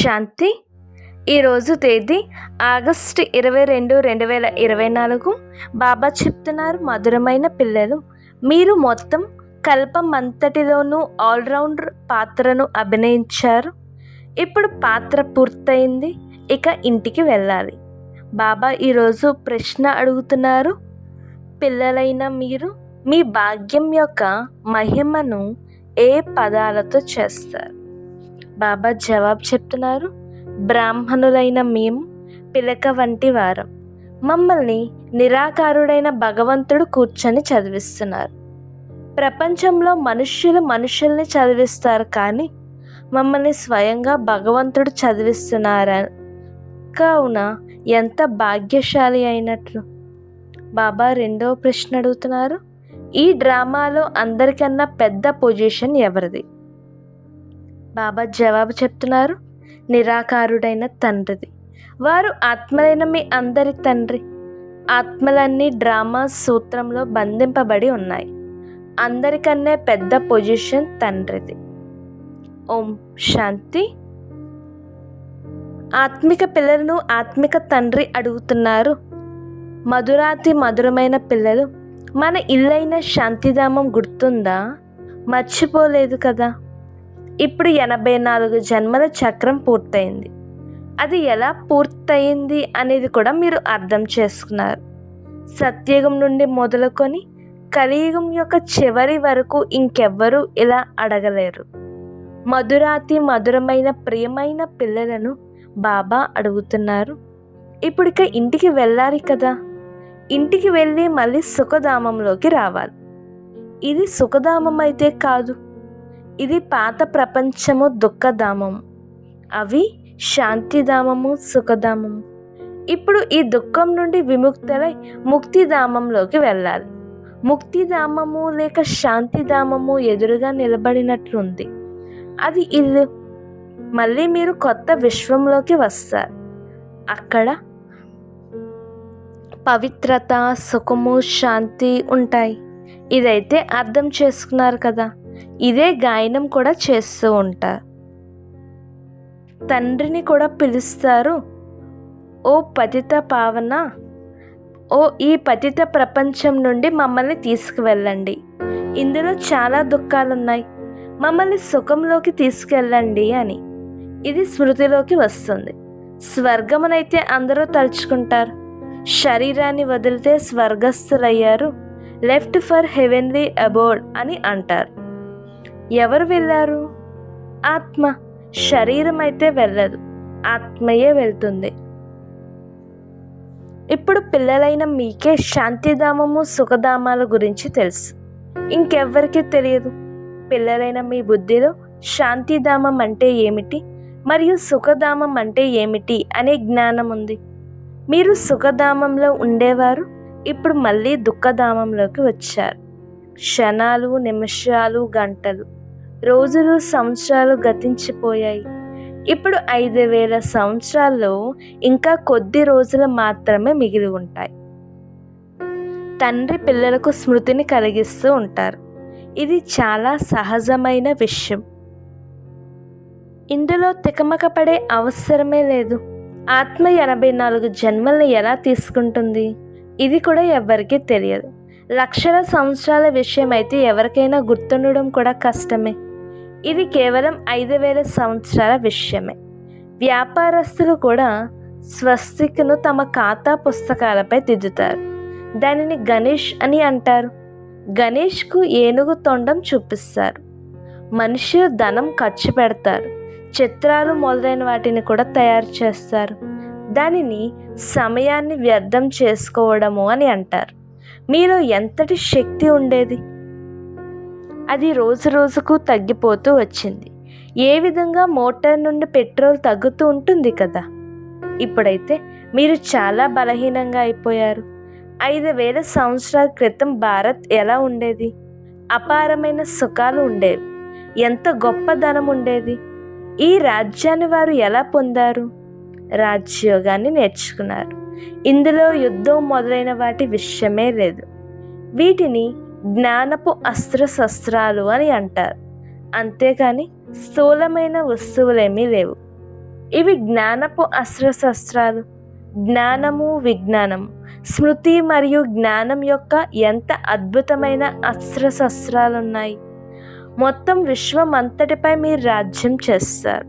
శాంతి. ఈరోజు తేదీ ఆగస్టు ఇరవై రెండు రెండు వేల ఇరవై నాలుగు. బాబా చెప్తున్నారు మధురమైన పిల్లలు. మీరు మొత్తం కల్పం అంతటిలోనూ ఆల్రౌండర్ పాత్రను అభినయించారు. ఇప్పుడు పాత్ర పూర్తయింది ఇక ఇంటికి వెళ్ళాలి. బాబా ఈరోజు ప్రశ్న అడుగుతున్నారు పిల్లలైన మీరు మీ భాగ్యం యొక్క మహిమను ఏ పదాలతో చేస్తారు? బాబా జవాబు చెప్తున్నారు. బ్రాహ్మణులైన మేము పిలక వంటి వారం. మమ్మల్ని నిరాకారుడైన భగవంతుడు కూర్చొని చదివిస్తున్నారు. ప్రపంచంలో మనుష్యులు మనుషుల్ని చదివిస్తారు కానీ మమ్మల్ని స్వయంగా భగవంతుడు చదివిస్తున్నారు? కావున ఎంత భాగ్యశాలి అయినట్లు? బాబా రెండో ప్రశ్న అడుగుతున్నారు. ఈ డ్రామాలో అందరికన్నా పెద్ద పొజిషన్ ఎవరిది? బాబా జవాబు చెప్తున్నారు. నిరాకారుడైన తండ్రిది. వారు ఆత్మలైన మీ అందరి తండ్రి. ఆత్మలన్నీ డ్రామా సూత్రంలో బంధింపబడి ఉన్నాయి. అందరికన్నా పెద్ద పొజిషన్ తండ్రిది. ఓం శాంతి. ఆత్మిక పిల్లలను ఆత్మిక తండ్రి అడుగుతున్నారు. మధురాతి మధురమైన పిల్లలు. మన ఇల్లైన శాంతిధామం గుర్తుందా? మర్చిపోలేదు కదా? ఇప్పుడు ఎనభై నాలుగు జన్మల చక్రం పూర్తయింది. అది ఎలా పూర్తయింది అనేది కూడా మీరు అర్థం చేసుకున్నారు. సత్యయుగం నుండి మొదలుకొని కలియుగం యొక్క చివరి వరకు ఇంకెవ్వరూ ఇలా అడగలేరు. మధురాతి మధురమైన ప్రియమైన పిల్లలను బాబా అడుగుతున్నారు. ఇప్పుడు ఇంటికి వెళ్ళాలి కదా? ఇంటికి వెళ్ళి మళ్ళీ సుఖధామంలోకి రావాలి. ఇది సుఖధామం అయితే కాదు. ఇది పాత ప్రపంచము దుఃఖధామం. అవి శాంతిధామము సుఖధామము ఇప్పుడు ఈ దుఃఖం నుండి విముక్తులై ముక్తిధామంలోకి వెళ్ళాలి. ముక్తిధామము లేక శాంతిధామము ఎదురుగా నిలబడినట్లుంది. అది ఇల్లు. మళ్ళీ మీరు కొత్త విశ్వంలోకి వస్తారు. అక్కడ పవిత్రత సుఖము శాంతి ఉంటాయి. ఇదైతే అర్థం చేసుకున్నారు కదా. ఇదే గాయనం కూడా చేస్తూ ఉంటారు తండ్రిని కూడా పిలుస్తారు. ఓ పతిత పావన? ఓ ఈ పతిత ప్రపంచం నుండి మమ్మల్ని తీసుకువెళ్ళండి. ఇందులో చాలా దుఃఖాలున్నాయి. మమ్మల్ని సుఖంలోకి తీసుకెళ్ళండి అని. ఇది స్మృతిలోకి వస్తుంది. స్వర్గమునైతే అందరూ తలుచుకుంటారు. శరీరాన్ని వదిలితే స్వర్గస్థులయ్యారు. లెఫ్ట్ ఫర్ హెవెన్లీ అబోర్డ్ అని అంటారు. ఎవరు వెళ్ళారు? ఆత్మ. శరీరం అయితే వెళ్ళదు. ఆత్మయే వెళ్తుంది. ఇప్పుడు పిల్లలైన మీకే శాంతిధామము సుఖధామాల గురించి తెలుసు. ఇంకెవ్వరికీ తెలియదు. పిల్లలైన మీ బుద్ధిలో శాంతిధామం అంటే ఏమిటి? మరియు సుఖధామం అంటే ఏమిటి? అనే జ్ఞానం ఉంది. మీరు సుఖధామంలో ఉండేవారు. ఇప్పుడు మళ్ళీ దుఃఖధామంలోకి వచ్చారు. క్షణాలు నిమిషాలు గంటలు. రోజులు సంవత్సరాలు గతించిపోయాయి. ఇప్పుడు ఐదు వేల సంవత్సరాల్లో ఇంకా కొద్ది రోజులు మాత్రమే మిగిలి ఉంటాయి. తండ్రి పిల్లలకు స్మృతిని కలిగిస్తూ ఉంటారు. ఇది చాలా సహజమైన విషయం. ఇందులో తికమక పడే అవసరమే లేదు. ఆత్మ ఎనభై నాలుగు జన్మల్ని ఎలా తీసుకుంటుంది? ఇది కూడా ఎవరికీ తెలియదు. లక్షల సంవత్సరాల విషయం అయితే ఎవరికైనా గుర్తుండడం కూడా కష్టమే. ఇది కేవలం ఐదు వేల సంవత్సరాల విషయమే. వ్యాపారస్తులు కూడా స్వస్తిక్ను తమ ఖాతా పుస్తకాలపై దిద్దుతారు. దానిని గణేష్ అని అంటారు. గణేష్కు ఏనుగు తొండం చూపిస్తారు. మనుషులు ధనం ఖర్చు పెడతారు. చిత్రాలు మొదలైన వాటిని కూడా తయారు చేస్తారు. దానిని సమయాన్ని వ్యర్థం చేసుకోవడము అని అంటారు. మీలో ఎంతటి శక్తి ఉండేది? అది రోజు రోజుకు తగ్గిపోతూ వచ్చింది. ఏ విధంగా మోటార్ నుండి పెట్రోల్ తగ్గుతూ ఉంటుంది కదా? ఇప్పుడైతే మీరు చాలా బలహీనంగా అయిపోయారు. ఐదు వేల సంవత్సరాల క్రితం భారత్ ఎలా ఉండేది? అపారమైన సుఖాలు ఉండేవి. ఎంత గొప్ప ధనం ఉండేది. ఈ రాజ్యాన్ని వారు ఎలా పొందారు? రాజ్యోగాన్ని నేర్చుకున్నారు. ఇందులో యుద్ధం మొదలైన వాటి విషయమే లేదు. వీటిని జ్ఞానపు అస్త్ర శస్త్రాలు అని అంటారు. అంతేకాని స్థూలమైన వస్తువులేమీ లేవు. ఇవి జ్ఞానపు అస్త్రశస్త్రాలు. జ్ఞానము విజ్ఞానము. స్మృతి మరియు జ్ఞానం యొక్క ఎంత అద్భుతమైన అస్త్రశస్త్రాలున్నాయి. మొత్తం విశ్వం అంతటిపై మీరు రాజ్యం చేస్తారు.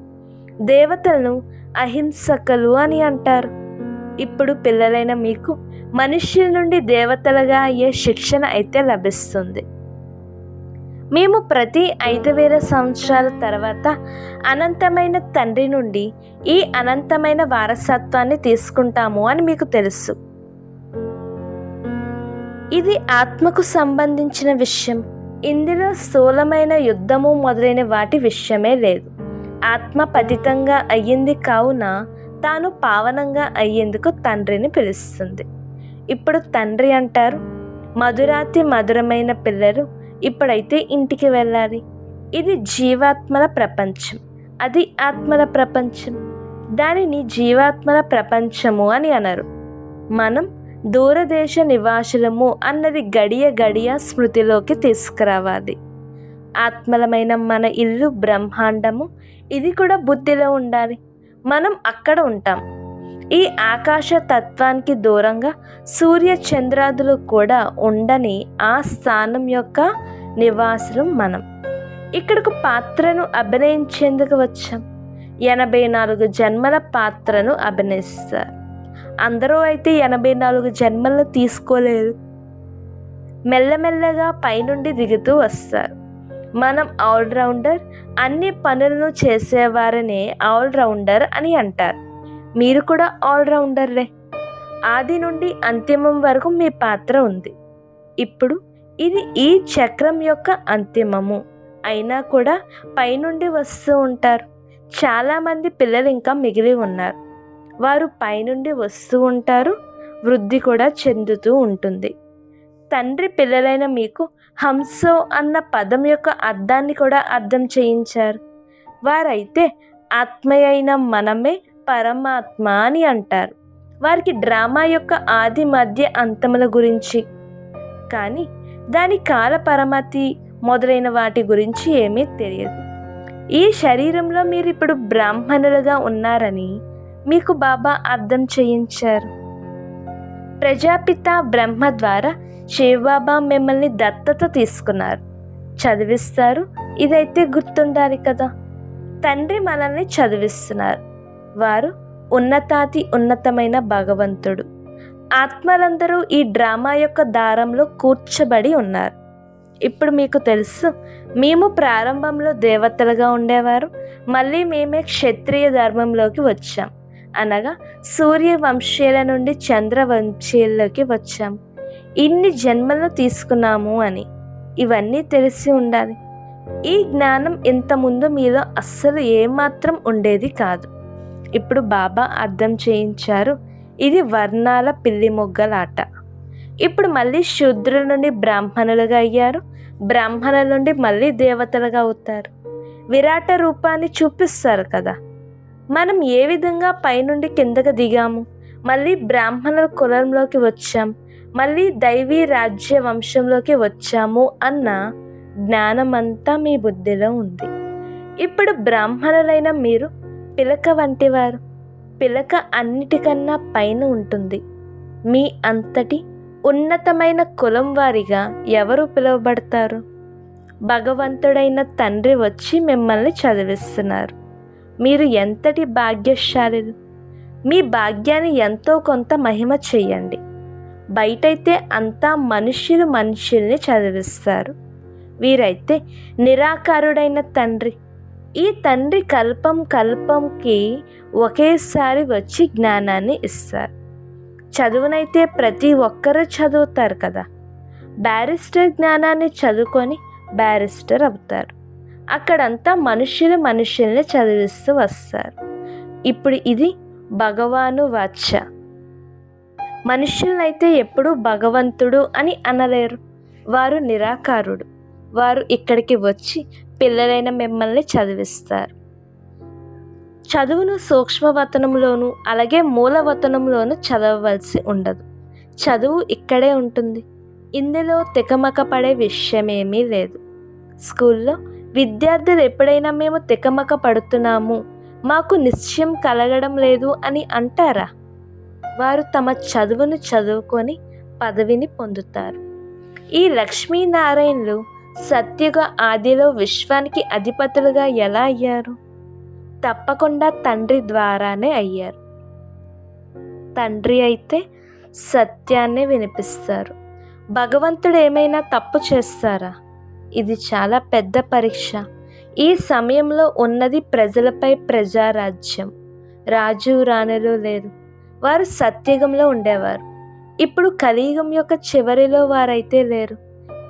దేవతలను అహింసకలు అని అంటారు. ఇప్పుడు పిల్లలైన మీకు మనుష్యుల నుండి దేవతలుగా అయ్యే శిక్షణ అయితే లభిస్తుంది. మేము ప్రతి ఐదు వేల సంవత్సరాల తర్వాత అనంతమైన తండ్రి నుండి ఈ అనంతమైన వారసత్వాన్ని తీసుకుంటాము అని మీకు తెలుసు. ఇది ఆత్మకు సంబంధించిన విషయం. ఇందులో స్థూలమైన యుద్ధము మొదలైన వాటి విషయమే లేదు. ఆత్మ పతితంగా అయ్యింది కావున తాను పావనంగా అయ్యేందుకు తండ్రిని పిలుస్తుంది. ఇప్పుడు తండ్రి అంటారు మధురాతి మధురమైన పిల్లలు ఇప్పుడైతే ఇంటికి వెళ్ళాలి. ఇది జీవాత్మల ప్రపంచం. అది ఆత్మల ప్రపంచం. దానిని జీవాత్మల ప్రపంచము అని అనరు. మనం దూరదేశ నివాసులము అన్నది గడియ గడియ స్మృతిలోకి తీసుకురావాలి. ఆత్మలమైన మన ఇల్లు బ్రహ్మాండము. ఇది కూడా బుద్ధిలో ఉండాలి. మనం అక్కడ ఉంటాం. ఈ ఆకాశ తత్వానికి దూరంగా సూర్య చంద్రాదులు కూడా ఉండని ఆ స్థానం యొక్క నివాసులు మనం. ఇక్కడకు పాత్రను అభినయించేందుకు వచ్చాం. ఎనభై నాలుగు జన్మల పాత్రను అభినయిస్తారు. అందరూ అయితే ఎనభై నాలుగు జన్మలను తీసుకోలేరు. మెల్లమెల్లగా పైనుండి దిగుతూ వస్తారు. మనం ఆల్రౌండర్ అన్ని పనులను చేసేవారనే ఆల్రౌండర్ అని అంటారు. మీరు కూడా ఆల్రౌండర్లే. ఆది నుండి అంతిమం వరకు మీ పాత్ర ఉంది. ఇప్పుడు ఇది ఈ చక్రం యొక్క అంతిమము. అయినా కూడా పైనుండి వస్తూ ఉంటారు. చాలామంది పిల్లలు ఇంకా మిగిలి ఉన్నారు. వారు పైనుండి వస్తూ ఉంటారు. వృద్ధి కూడా చెందుతూ ఉంటుంది. తండ్రి పిల్లలైన మీకు హంసో అన్న పదం యొక్క అర్థాన్ని కూడా అర్థం చేయించారు. వారైతే ఆత్మయైన మనమే పరమాత్మ అని అంటారు. వారికి డ్రామా యొక్క ఆది మధ్య అంతముల గురించి. కానీ దాని కాల పరమతి మొదలైన వాటి గురించి ఏమీ తెలియదు. ఈ శరీరంలో మీరు ఇప్పుడు బ్రాహ్మణులుగా ఉన్నారని మీకు బాబా అర్థం చేయించారు. ప్రజాపిత బ్రహ్మ ద్వారా శివబాబా మిమ్మల్ని దత్తత తీసుకున్నారు. చదివిస్తారు. ఇదైతే గుర్తుండాలి కదా. తండ్రి మనల్ని చదివిస్తున్నారు. వారు ఉన్నతాతి ఉన్నతమైన భగవంతుడు. ఆత్మలందరూ ఈ డ్రామా యొక్క దారంలో కూర్చబడి ఉన్నారు. ఇప్పుడు మీకు తెలుసు మేము ప్రారంభంలో దేవతలుగా ఉండేవారు. మళ్ళీ మేమే క్షత్రియ ధర్మంలోకి వచ్చాం. అనగా సూర్య వంశీయుల నుండి చంద్ర వంశీయుల్లోకి వచ్చాం. ఇన్ని జన్మలను తీసుకున్నాము అని. ఇవన్నీ తెలిసి ఉండాలి. ఈ జ్ఞానం ఇంతకుముందు మీలో అస్సలు ఏమాత్రం ఉండేది కాదు. ఇప్పుడు బాబా అర్థం చేయించారు ఇది వర్ణాల పిల్లి మొగ్గలాట. ఇప్పుడు మళ్ళీ శూద్రుల నుండి బ్రాహ్మణులుగా అయ్యారు బ్రాహ్మణుల నుండి మళ్ళీ దేవతలుగా అవుతారు. విరాట రూపాన్ని చూపిస్తారు కదా. మనం ఏ విధంగా పైనుండి కిందకు దిగాము? మళ్ళీ బ్రాహ్మణుల కులంలోకి వచ్చాం. మళ్ళీ దైవీ రాజ్య వంశంలోకి వచ్చాము అన్న జ్ఞానమంతా మీ బుద్ధిలో ఉంది. ఇప్పుడు బ్రాహ్మణులైన మీరు పిలక వంటివారు. పిలక అన్నిటికన్నా పైన ఉంటుంది. మీ అంతటి ఉన్నతమైన కులం వారిగా ఎవరు పిలువబడతారు? భగవంతుడైన తండ్రి వచ్చి మిమ్మల్ని చదివిస్తున్నారు. మీరు ఎంతటి భాగ్యశాలులు? మీ భాగ్యాన్ని ఎంతో కొంత మహిమ చెయ్యండి బయటైతే అంతా మనుషులు మనుషుల్ని చదివిస్తారు. వీరైతే నిరాకారుడైన తండ్రి. ఈ తండ్రి కల్పం కల్పంకి ఒకేసారి వచ్చి జ్ఞానాన్ని ఇస్తారు. చదువునైతే ప్రతి ఒక్కరూ చదువుతారు కదా. బ్యారిస్టర్ జ్ఞానాన్ని చదువుకొని బ్యారిస్టర్ అవుతారు. అక్కడంతా మనుషులు మనుషుల్ని చదివిస్తూ వస్తారు. ఇప్పుడు ఇది భగవాను వాచ్య. మనుషులనైతే ఎప్పుడూ భగవంతుడు అని అనలేరు. వారు నిరాకారుడు. వారు ఇక్కడికి వచ్చి పిల్లలైన మిమ్మల్ని చదివిస్తారు. చదువును సూక్ష్మవతనంలోను అలాగే మూలవతనంలోను చదవవలసి ఉండదు. చదువు ఇక్కడే ఉంటుంది. ఇందులో తికమక పడే విషయమేమీ లేదు. స్కూల్లో విద్యార్థులు ఎప్పుడైనా మేము తికమక పడుతున్నాము మాకు నిశ్చయం కలగడం లేదు అని అంటారా? వారు తమ చదువును చదువుకొని పదవిని పొందుతారు. ఈ లక్ష్మీనారాయణులు సత్యుగ ఆదిలో విశ్వానికి అధిపతులుగా ఎలా అయ్యారు? తప్పకుండా తండ్రి ద్వారానే అయ్యారు. తండ్రి అయితే సత్యాన్నే వినిపిస్తారు. భగవంతుడు ఏమైనా తప్పు చేస్తారా? ఇది చాలా పెద్ద పరీక్ష. ఈ సమయంలో ఉన్నది ప్రజలపై ప్రజారాజ్యం. రాజు రాణులు లేరు. వారు సత్యుగంలో ఉండేవారు. ఇప్పుడు కలియుగం యొక్క చివరిలో వారైతే లేరు.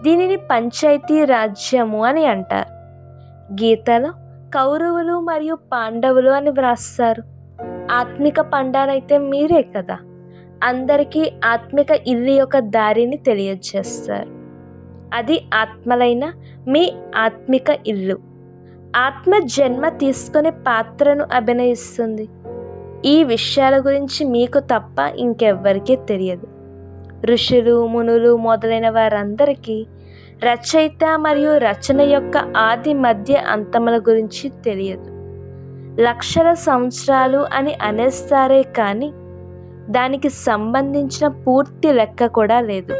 దీనిని పంచాయతీ రాజ్యము అని అంటారు. గీతలో కౌరవులు మరియు పాండవులు అని వ్రాస్తారు. ఆత్మిక పండానైతే మీరే కదా. అందరికీ ఆత్మిక ఇల్లు యొక్క దారిని తెలియజేస్తారు. అది ఆత్మలైన మీ ఆత్మిక ఇల్లు. ఆత్మ జన్మ తీసుకునే పాత్రను అభినయిస్తుంది. ఈ విషయాల గురించి మీకు తప్ప ఇంకెవ్వరికీ తెలియదు. ఋషులు మునులు మొదలైన వారందరికీ రచయిత మరియు రచన యొక్క ఆది మధ్య అంతముల గురించి తెలియదు. లక్షల సంవత్సరాలు అని అనేస్తారే కానీ దానికి సంబంధించిన పూర్తి లెక్క కూడా లేదు.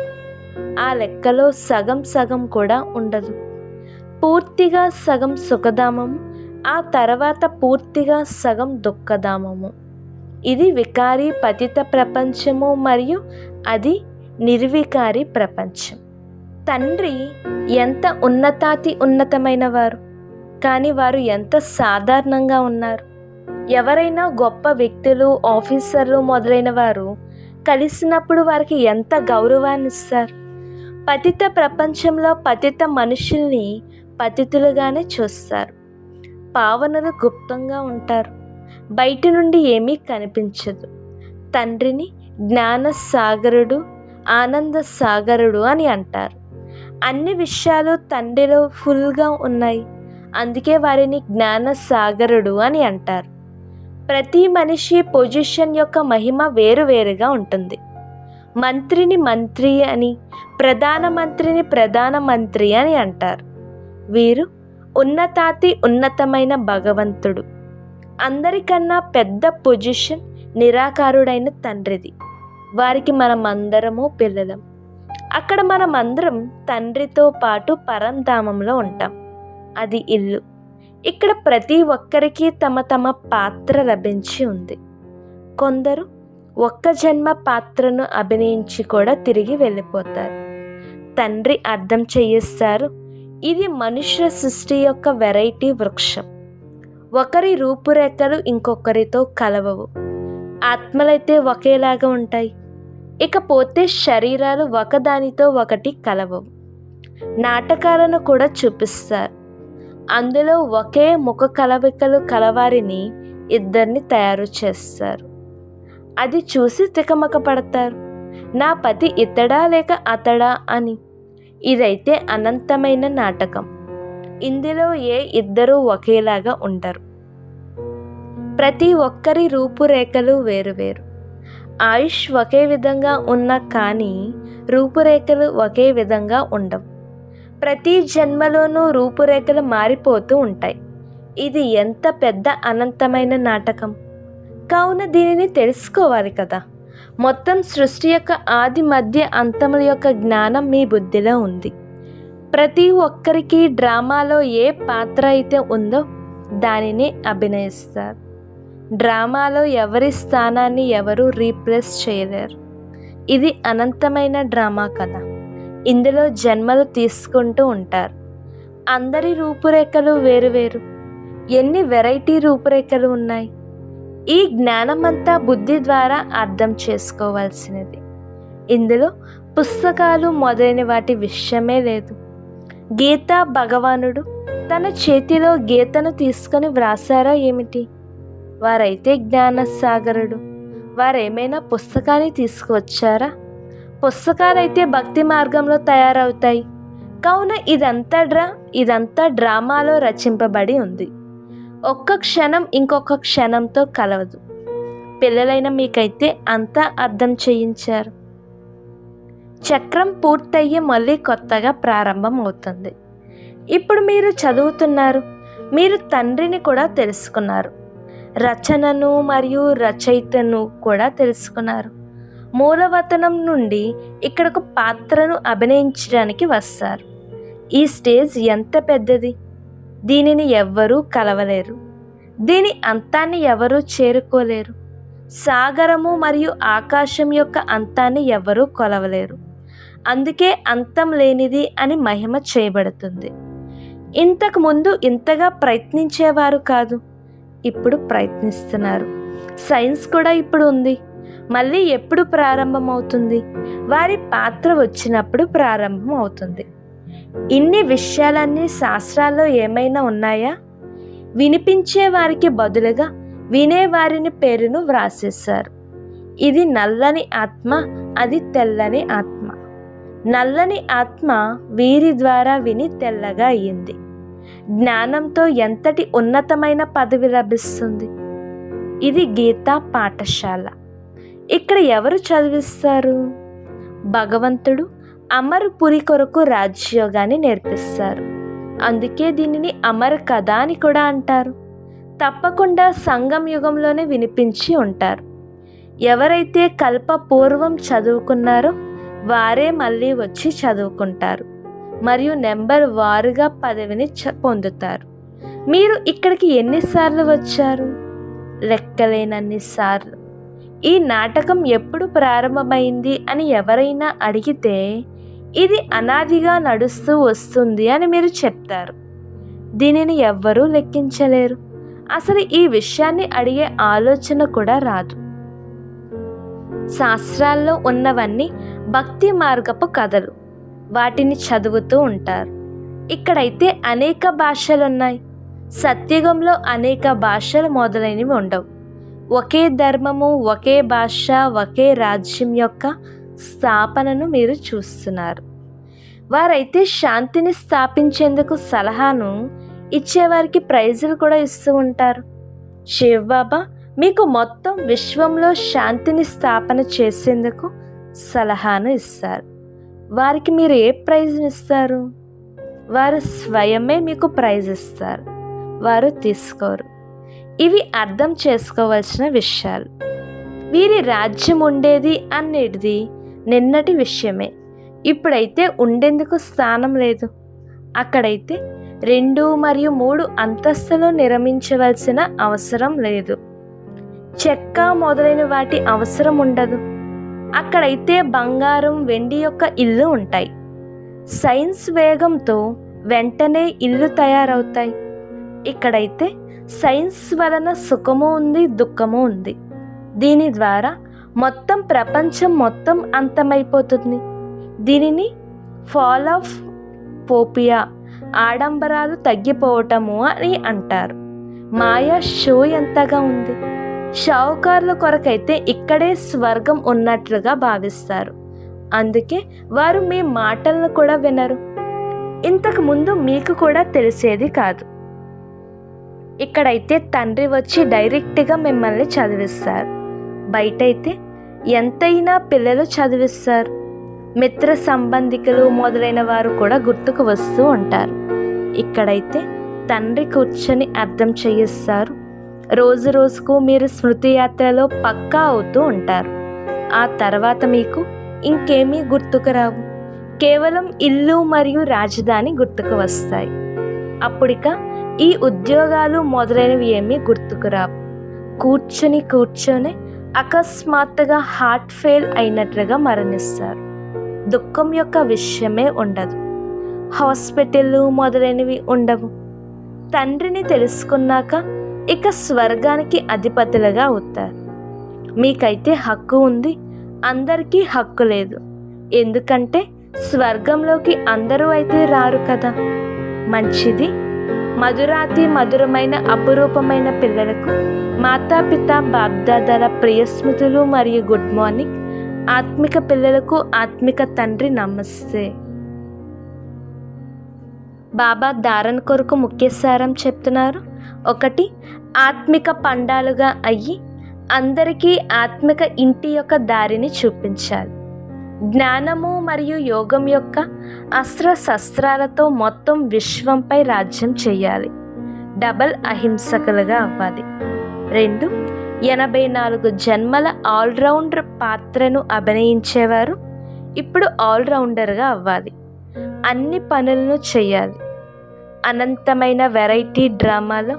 ఆ లెక్కలో సగం సగం కూడా ఉండదు. పూర్తిగా సగం సుఖధామం ఆ తర్వాత పూర్తిగా సగం దుఃఖధామము. ఇది వికారి పతిత ప్రపంచము మరియు అది నిర్వికారి ప్రపంచం. తండ్రి ఎంత ఉన్నతాతి ఉన్నతమైన వారు కానీ వారు ఎంత సాధారణంగా ఉన్నారు. ఎవరైనా గొప్ప వ్యక్తులు ఆఫీసర్లు మొదలైన వారు కలిసినప్పుడు వారికి ఎంత గౌరవాన్ని ఇస్తారు. పతిత ప్రపంచంలో పతిత మనుషుల్ని పతితులుగానే చూస్తారు. పావనలు గుప్తంగా ఉంటారు. బయట నుండి ఏమీ కనిపించదు. తండ్రిని జ్ఞానసాగరుడు ఆనంద సాగరుడు అని అంటారు. అన్ని విషయాలు తండ్రిలో ఫుల్గా ఉన్నాయి. అందుకే వారిని జ్ఞానసాగరుడు అని అంటారు. ప్రతి మనిషి పొజిషన్ యొక్క మహిమ వేరువేరుగా ఉంటుంది. మంత్రిని మంత్రి అని ప్రధానమంత్రిని ప్రధానమంత్రి అని అంటారు. వీరు ఉన్నతాతి ఉన్నతమైన భగవంతుడు. అందరికన్నా పెద్ద పొజిషన్ నిరాకారుడైన తండ్రిది. వారికి మనం అందరము పిల్లలం. అక్కడ మనం అందరం తండ్రితో పాటు పరంధామంలో ఉంటాం. అది ఇల్లు. ఇక్కడ ప్రతి ఒక్కరికి తమ తమ పాత్ర లభించి ఉంది. కొందరు ఒక్క జన్మ పాత్రను అభినయించి కూడా తిరిగి వెళ్ళిపోతారు. తండ్రి అర్థం చేయిస్తారు ఇది మనుష్య సృష్టి యొక్క వెరైటీ వృక్షం. ఒకరి రూపురేఖలు ఇంకొకరితో కలవవు. ఆత్మలైతే ఒకేలాగా ఉంటాయి. ఇకపోతే శరీరాలు ఒకదానితో ఒకటి కలవవు. నాటకాలను కూడా చూపిస్తారు. అందులో ఒకే ముఖ కలవికలు కలవారిని ఇద్దరిని తయారు చేస్తారు. అది చూసి తికమక పడతారు నా పతి ఇతడా లేక అతడా అని. ఇదైతే అనంతమైన నాటకం. ఇందులో ఏ ఇద్దరూ ఒకేలాగా ఉండరు. ప్రతి ఒక్కరి రూపురేఖలు వేరువేరు ఆయుష్ ఒకే విధంగా ఉన్న కానీ రూపురేఖలు ఒకే విధంగా ఉండవు. ప్రతి జన్మలోనూ రూపురేఖలు మారిపోతూ ఉంటాయి. ఇది ఎంత పెద్ద అనంతమైన నాటకం. కావున దీనిని తెలుసుకోవాలి కదా. మొత్తం సృష్టి యొక్క ఆది మధ్య అంతముల యొక్క జ్ఞానం మీ బుద్ధిలో ఉంది. ప్రతి ఒక్కరికి డ్రామాలో ఏ పాత్ర అయితే ఉందో దానిని అభినయిస్తారు. డ్రామాలో ఎవరి స్థానాన్ని ఎవరు రీప్లేస్ చేయలేరు. ఇది అనంతమైన డ్రామా కథ. ఇందులో జన్మలు తీసుకుంటూ ఉంటారు. అందరి రూపురేఖలు వేరువేరు ఎన్ని వెరైటీ రూపురేఖలు ఉన్నాయి? ఈ జ్ఞానమంతా బుద్ధి ద్వారా అర్థం చేసుకోవాల్సినది. ఇందులో పుస్తకాలు మొదలైన వాటి విషయమే లేదు. గీత భగవానుడు తన చేతిలో గీతను తీసుకొని వ్రాసారా ఏమిటి? వారైతే జ్ఞానసాగరుడు. వారేమైనా పుస్తకాన్ని తీసుకువచ్చారా? పుస్తకాలైతే భక్తి మార్గంలో తయారవుతాయి. కావున ఇదంతా డ్రా ఇదంతా డ్రామాలో రచింపబడి ఉంది. ఒక్క క్షణం ఇంకొక క్షణంతో కలవదు. పిల్లలైన మీకైతే అంతా అర్థం చేయించారు. చక్రం పూర్తయ్యి మళ్ళీ కొత్తగా ప్రారంభం అవుతుంది ఇప్పుడు మీరు చదువుతున్నారు. మీరు తండ్రిని కూడా తెలుసుకున్నారు. రచనను మరియు రచయితను కూడా తెలుసుకున్నారు. మూలవతనం నుండి ఇక్కడకు పాత్రను అభినయించడానికి వస్తారు. ఈ స్టేజ్ ఎంత పెద్దది? దీనిని ఎవ్వరూ కలవలేరు. దీని అంతాన్ని ఎవరూ చేరుకోలేరు. సాగరము మరియు ఆకాశం యొక్క అంతాన్ని ఎవరూ కొలవలేరు. అందుకే అంతం లేనిది అని మహిమ చేయబడుతుంది. ఇంతకు ముందు ఇంతగా ప్రయత్నించేవారు కాదు ఇప్పుడు ప్రయత్నిస్తున్నారు. సైన్స్ కూడా ఇప్పుడు ఉంది. మళ్ళీ ఎప్పుడు ప్రారంభమవుతుంది? వారి పాత్ర వచ్చినప్పుడు ప్రారంభం అవుతుంది ఇన్ని విషయాలన్నీ శాస్త్రాల్లో ఏమైనా ఉన్నాయా? వినిపించే వారికి బదులుగా వినేవారిని పేరును వ్రాసేశారు. ఇది నల్లని ఆత్మ అది తెల్లని ఆత్మ. నల్లని ఆత్మ వీరి ద్వారా విని తెల్లగా అయ్యింది. జ్ఞానంతో ఎంతటి ఉన్నతమైన పదవి లభిస్తుంది? ఇది గీతా పాఠశాల. ఇక్కడ ఎవరు చదివిస్తారు? భగవంతుడు అమరపురి కొరకు రాజ్యోగాన్ని నేర్పిస్తారు. అందుకే దీనిని అమర కథ అని కూడా అంటారు. తప్పకుండా సంగం యుగంలోనే వినిపించి ఉంటారు. ఎవరైతే కల్ప పూర్వం చదువుకున్నారో వారే మళ్ళీ వచ్చి చదువుకుంటారు మరియు నెంబర్ వారుగా పదవిని చ పొందుతారు. మీరు ఇక్కడికి ఎన్నిసార్లు వచ్చారు? లెక్కలేనన్ని సార్లు. ఈ నాటకం ఎప్పుడు ప్రారంభమైంది అని ఎవరైనా అడిగితే ఇది అనాదిగా నడుస్తూ వస్తుంది అని మీరు చెప్తారు. దీనిని ఎవ్వరూ లెక్కించలేరు. అసలు ఈ విషయాన్ని అడిగే ఆలోచన కూడా రాదు. శాస్త్రాల్లో ఉన్నవన్నీ భక్తి మార్గపు కథలు. వాటిని చదువుతూ ఉంటారు. ఇక్కడైతే అనేక భాషలు ఉన్నాయి సత్యుగంలో అనేక భాషలు మొదలైనవి ఉండవు. ఒకే ధర్మము ఒకే భాష ఒకే రాజ్యం యొక్క స్థాపనను మీరు చూస్తున్నారు. వారైతే శాంతిని స్థాపించేందుకు సలహాను ఇచ్చేవారికి ప్రైజులు కూడా ఇస్తూ ఉంటారు. శివబాబా మీకు మొత్తం విశ్వంలో శాంతిని స్థాపన చేసేందుకు సలహాను ఇస్తారు. వారికి మీరు ఏ ప్రైజ్ని ఇస్తారు? వారు స్వయమే మీకు ప్రైజ్ ఇస్తారు. వారు తీసుకోరు. ఇవి అర్థం చేసుకోవాల్సిన విషయాలు. వీరి రాజ్యం ఉండేది అన్నిటిది నిన్నటి విషయమే. ఇప్పుడైతే ఉండేందుకు స్థానం లేదు. అక్కడైతే రెండు మరియు మూడు అంతస్తులు నిర్మించవలసిన అవసరం లేదు. చెక్క మొదలైన వాటి అవసరం ఉండదు. అక్కడైతే బంగారం వెండి యొక్క ఇల్లు ఉంటాయి. సైన్స్ వేగంతో వెంటనే ఇల్లు తయారవుతాయి. ఇక్కడైతే సైన్స్ వలన సుఖము ఉంది దుఃఖము ఉంది. దీని ద్వారా మొత్తం ప్రపంచం మొత్తం అంతమైపోతుంది. దీనిని ఫాల్ ఆఫ్ పోపియా ఆడంబరాలు తగ్గిపోవటము అని అంటారు. మాయా షో ఎంతగా ఉంది. షావుకారుల కొరకైతే ఇక్కడే స్వర్గం ఉన్నట్లుగా భావిస్తారు. అందుకే వారు మీ మాటలను కూడా వినరు. ఇంతకు ముందు మీకు కూడా తెలిసేది కాదు. ఇక్కడైతే తండ్రి వచ్చి డైరెక్ట్గా మిమ్మల్ని చదివిస్తారు. బయటైతే ఎంతైనా పిల్లలు చదివిస్తారు. మిత్ర సంబంధికులు మొదలైన వారు కూడా గుర్తుకు వస్తూ ఉంటారు. ఇక్కడైతే తండ్రి కూర్చొని అర్థం చేయిస్తారు. రోజు రోజుకు మీరు స్మృతి యాత్రలో పక్కా అవుతూ ఉంటారు. ఆ తర్వాత మీకు ఇంకేమీ గుర్తుకు రావు. కేవలం ఇల్లు మరియు రాజధాని గుర్తుకు వస్తాయి. అప్పుడిక ఈ ఉద్యోగాలు మొదలైనవి ఏమీ గుర్తుకు రావు. కూర్చొని కూర్చొని అకస్మాత్తుగా హార్ట్ ఫెయిల్ అయినట్లుగా మరణిస్తారు. దుఃఖం యొక్క విషయమే ఉండదు. హాస్పిటల్ మొదలైనవి ఉండవు. తండ్రిని తెలుసుకున్నాక ఇక స్వర్గానికి అధిపతులుగా అవుతారు మీకైతే హక్కు ఉంది అందరికీ హక్కు లేదు. ఎందుకంటే స్వర్గంలోకి అందరూ అయితే రారు కదా. మంచిది మధురాతి మధురమైన అపురూపమైన పిల్లలకు మాతాపిత బాబ్దాదాల ప్రియస్మృతులు మరియు గుడ్ మార్నింగ్. ఆత్మిక పిల్లలకు ఆత్మిక తండ్రి నమస్తే. బాబా ధారణ కొరకు ముఖ్యసారం చెప్తున్నారు. ఒకటి ఆత్మిక పండాలుగా అయ్యి అందరికీ ఆత్మిక ఇంటి యొక్క దారిని చూపించాలి. జ్ఞానము మరియు యోగం యొక్క అస్త్ర శస్త్రాలతో మొత్తం విశ్వంపై రాజ్యం చేయాలి. డబల్ అహింసకులుగా అవ్వాలి. రెండు ఎనభై నాలుగు జన్మల ఆల్రౌండర్ పాత్రను అభినయించేవారు ఇప్పుడు ఆల్రౌండర్గా అవ్వాలి. అన్ని పనులను చేయాలి. అనంతమైన వెరైటీ డ్రామాలో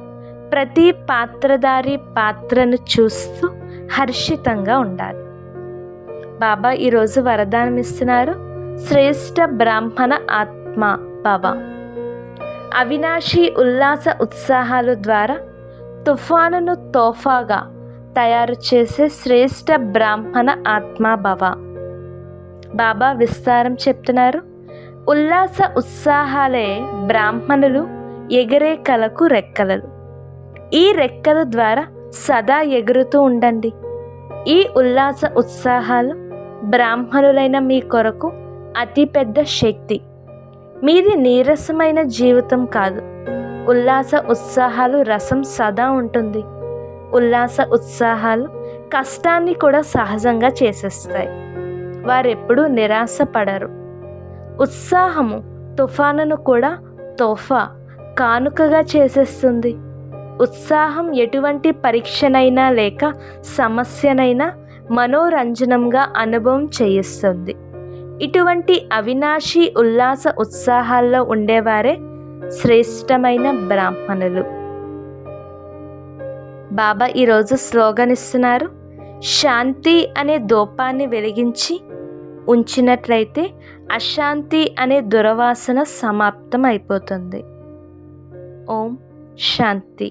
ప్రతి పాత్రధారి పాత్రను చూస్తూ హర్షితంగా ఉండాలి. బాబా ఈరోజు వరదానం ఇస్తున్నారు. శ్రేష్ఠ బ్రాహ్మణ ఆత్మ భవ అవినాశి ఉల్లాస ఉత్సాహాల ద్వారా తుఫానును తోఫాగా తయారు చేసే శ్రేష్ఠ బ్రాహ్మణ ఆత్మ బాబా. బాబా విస్తారం చెప్తున్నారు. ఉల్లాస ఉత్సాహాలే బ్రాహ్మణులు ఎగిరే కలకు రెక్కలలు. ఈ రెక్కల ద్వారా సదా ఎగురుతూ ఉండండి. ఈ ఉల్లాస ఉత్సాహాలు బ్రాహ్మణులైన మీ కొరకు అతిపెద్ద శక్తి. మీది నీరసమైన జీవితం కాదు. ఉల్లాస ఉత్సాహాలు రసం సదా ఉంటుంది. ఉల్లాస ఉత్సాహాలు కష్టాన్ని కూడా సహజంగా చేసేస్తాయి. వారెప్పుడూ నిరాశ పడరు ఉత్సాహము తుఫానును కూడా తోఫా కానుకగా చేసేస్తుంది. ఉత్సాహం ఎటువంటి పరీక్షనైనా లేక సమస్యనైనా మనోరంజనంగా అనుభవం చేయిస్తుంది. ఇటువంటి అవినాశి ఉల్లాస ఉత్సాహాల్లో ఉండేవారే శ్రేష్టమైన బ్రాహ్మణులు. బాబా ఈరోజు స్లోగన్ ఇస్తున్నారు శాంతి అనే దోపాన్ని వెలిగించి ఉంచినట్లయితే అశాంతి అనే దురవాసన సమాప్తం అయిపోతుంది ఓం శాంతి.